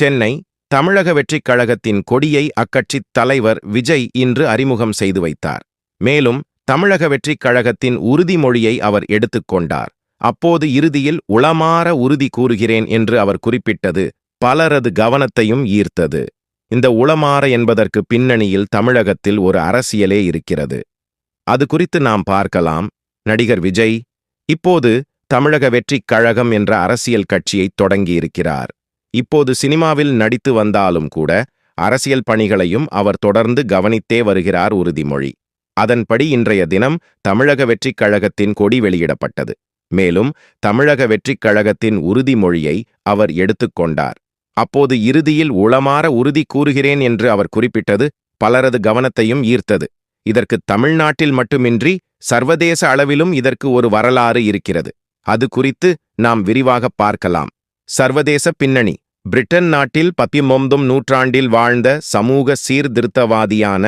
சென்னை தமிழக வெற்றிக் கழகத்தின் கொடியை அக்கட்சித் தலைவர் விஜய் இன்று அறிமுகம் செய்து வைத்தார். மேலும் தமிழக வெற்றிக் கழகத்தின் உறுதிமொழியை அவர் எடுத்துக்கொண்டார் அப்போது இறுதியில் உளமாற உறுதி கூறுகிறேன் என்று அவர் குறிப்பிட்டது பலரது கவனத்தையும் ஈர்த்தது. இந்த உளமாற என்பதற்கு பின்னணியில் தமிழகத்தில் ஒரு அரசியலே இருக்கிறது. அது குறித்து நாம் பார்க்கலாம். நடிகர் விஜய் இப்போது தமிழக வெற்றிக் கழகம் என்ற அரசியல் கட்சியை தொடங்கியிருக்கிறார். இப்போது சினிமாவில் நடித்து வந்தாலும் கூட அரசியல் பணிகளையும் அவர் தொடர்ந்து கவனித்தே வருகிறார் உறுதிமொழி. அதன்படி இன்றைய தினம் தமிழக வெற்றிக் கழகத்தின் கொடி வெளியிடப்பட்டது. மேலும் தமிழக வெற்றிக் கழகத்தின் உறுதிமொழியை அவர் எடுத்துக்கொண்டார் அப்போது இறுதியில் உளமாற உறுதி கூறுகிறேன் என்று அவர் குறிப்பிட்டது பலரது கவனத்தையும் ஈர்த்தது. இதற்கு தமிழ்நாட்டில் மட்டுமின்றி சர்வதேச அளவிலும் இதற்கு ஒரு வரலாறு இருக்கிறது. அது குறித்து நாம் விரிவாக பார்க்கலாம். சர்வதேச பின்னணி. பிரிட்டன் நாட்டில் பத்திமொம்பதும் நூற்றாண்டில் வாழ்ந்த சமூக சீர்திருத்தவாதியான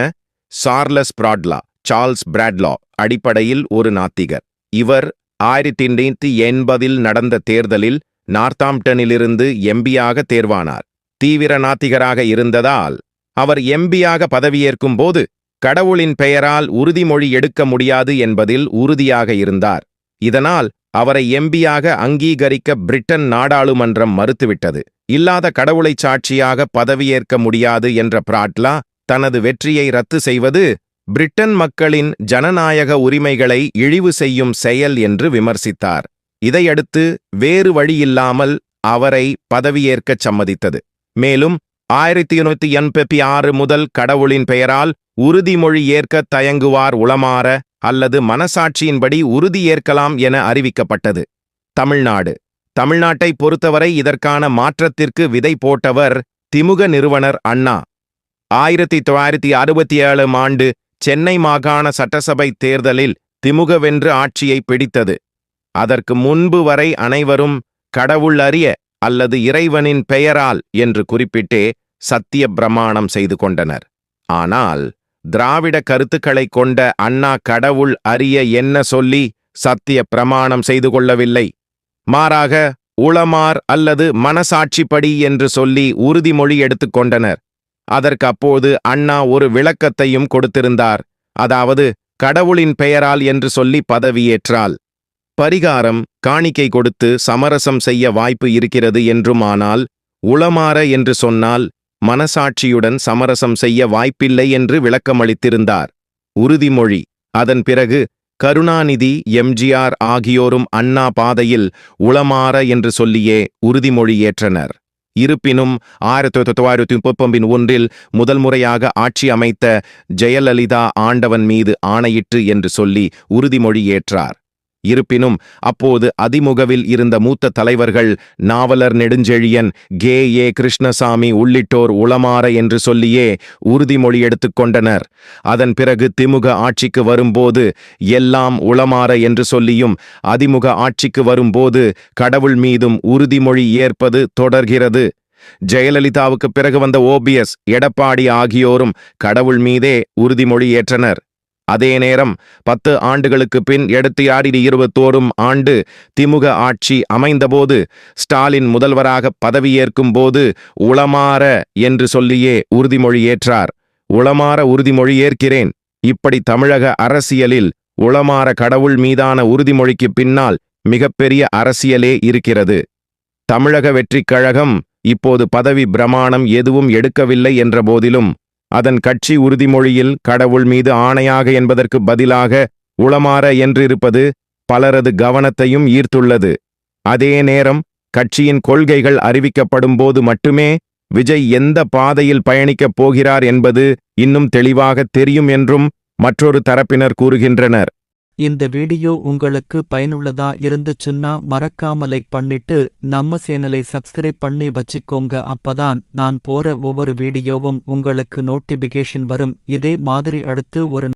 சார்லஸ் பிராட்லா சார்ல்ஸ் பிராட்லா அடிப்படையில் ஒரு நாத்திகர். இவர் ஆயிரத்தி எண்ணூத்தி எண்பதில் நடந்த தேர்தலில் நார்த்தாம்ப்டனிலிருந்து எம்பியாக தேர்வானார். தீவிர நாத்திகராக இருந்ததால் அவர் எம்பியாக பதவியேற்கும் போது கடவுளின் பெயரால் உறுதிமொழி எடுக்க முடியாது என்பதில் உறுதியாக இருந்தார். இதனால் அவரை எம்பியாக அங்கீகரிக்க பிரிட்டன் நாடாளுமன்றம் மறுத்துவிட்டது. இல்லாத கடவுளை சாட்சியாக பதவியேற்க முடியாது என்ற பிராட்லா தனது வெற்றியை ரத்து செய்வது பிரிட்டன் மக்களின் ஜனநாயக உரிமைகளை இழிவு செய்யும் செயல் என்று விமர்சித்தார். இதையடுத்து வேறு வழியில்லாமல் அவரை பதவியேற்கச் சம்மதித்தது. மேலும் ஆயிரத்தி எண்ணூத்தி எண்பத்தி ஆறு முதல் கடவுளின் பெயரால் உறுதிமொழி ஏற்க தயங்குவார் உளமாற அல்லது மனசாட்சியின்படி உறுதியேற்கலாம் என அறிவிக்கப்பட்டது. தமிழ்நாடு. தமிழ்நாட்டை பொறுத்தவரை இதற்கான மாற்றத்திற்கு விதை போட்டவர் திமுக நிறுவனர் அண்ணா. ஆயிரத்தி தொள்ளாயிரத்தி அறுபத்தி ஏழாம் ஆண்டு சென்னை மாகாண சட்டசபை தேர்தலில் திமுக வென்று ஆட்சியை பிடித்தது. அதற்கு முன்பு வரை அனைவரும் கடவுள் அறிய அல்லது இறைவனின் பெயரால் என்று குறிப்பிட்டே சத்திய பிரமாணம் செய்து கொண்டனர். ஆனால் திராவிட கருத்துக்களைக் கொண்ட அண்ணா கடவுள் அறிய என்ன சொல்லி சத்திய பிரமாணம் செய்து கொள்ளவில்லை? மாறாக உளமார் அல்லது மனசாட்சிப்படி என்று சொல்லி உறுதிமொழி எடுத்துக்கொண்டனர் அதற்கு அப்போது அண்ணா ஒரு விளக்கத்தையும் கொடுத்திருந்தார். அதாவது கடவுளின் பெயரால் என்று சொல்லி பதவியேற்றால் பரிகாரம் காணிக்கை கொடுத்து சமரசம் செய்ய வாய்ப்பு இருக்கிறது என்றுமானால் உளமாற என்று சொன்னால் மனசாட்சியுடன் சமரசம் செய்ய வாய்ப்பில்லை என்று விளக்கமளித்திருந்தார். உறுதிமொழி. அதன் பிறகு கருணாநிதி எம்ஜிஆர் ஆகியோரும் அண்ணா பாதையில் உளமாற என்று சொல்லியே உறுதிமொழி ஏற்றனர். இருப்பினும் ஆயிரத்தி தொள்ளாயிரத்தி முப்பத்தொம்பின் ஒன்றில் முதல் முறையாக ஆட்சி அமைத்த ஜெயலலிதா ஆண்டவன் மீது ஆணையிட்டு என்று சொல்லி உறுதிமொழி ஏற்றார். இருப்பினும் அப்போது அதிமுகவில் இருந்த மூத்த தலைவர்கள் நாவலர் நெடுஞ்செழியன் கே. ஏ. கிருஷ்ணசாமி உள்ளிட்டோர் உளமாற என்று சொல்லியே உறுதிமொழி எடுத்துக்கொண்டனர் அதன் பிறகு திமுக ஆட்சிக்கு வரும்போது எல்லாம் உளமாற என்று சொல்லியும் அதிமுக ஆட்சிக்கு வரும்போது கடவுள் மீதும் உறுதிமொழி ஏற்பது தொடர்கிறது. ஜெயலலிதாவுக்கு பிறகு வந்த ஓபிஎஸ் எடப்பாடி ஆகியோரும் கடவுள் மீதே உறுதிமொழி ஏற்றனர். அதே நேரம் பத்து ஆண்டுகளுக்கு பின் எடுத்து ஆடிடி இருபத்தோரும் ஆண்டு திமுக ஆட்சி அமைந்தபோது ஸ்டாலின் முதல்வராக பதவியேற்கும் போது உளமாற என்று சொல்லியே உறுதிமொழி ஏற்றார். உளமாற உறுதிமொழி ஏற்கிறேன். இப்படி தமிழக அரசியலில் உளமாற கடவுள் மீதான உறுதிமொழிக்கு பின்னால் மிகப்பெரிய அரசியலே இருக்கிறது. தமிழக வெற்றிக் கழகம் இப்போது பதவி பிரமாணம் எதுவும் எடுக்கவில்லை என்ற போதிலும் அதன் கட்சி உறுதிமொழியில் கடவுள் மீது ஆணையாக என்பதற்கு பதிலாக உளமாற என்றிருப்பது பலரது கவனத்தையும் ஈர்த்துள்ளது. அதே நேரம் கட்சியின் கொள்கைகள் அறிவிக்கப்படும் போது மட்டுமே விஜய் எந்த பாதையில் பயணிக்கப் போகிறார் என்பது இன்னும் தெளிவாக தெரியும் என்றும் மற்றொரு தரப்பினர் கூறுகின்றனர். இந்த வீடியோ உங்களுக்கு பயனுள்ளதா இருந்துச்சுன்னா மறக்காம லைக் பண்ணிட்டு நம்ம சேனலை சப்ஸ்கிரைப் பண்ணி வச்சுக்கோங்க. அப்பதான் நான் போற ஒவ்வொரு வீடியோவும் உங்களுக்கு நோட்டிபிகேஷன் வரும். இதே மாதிரி அடுத்து ஒரு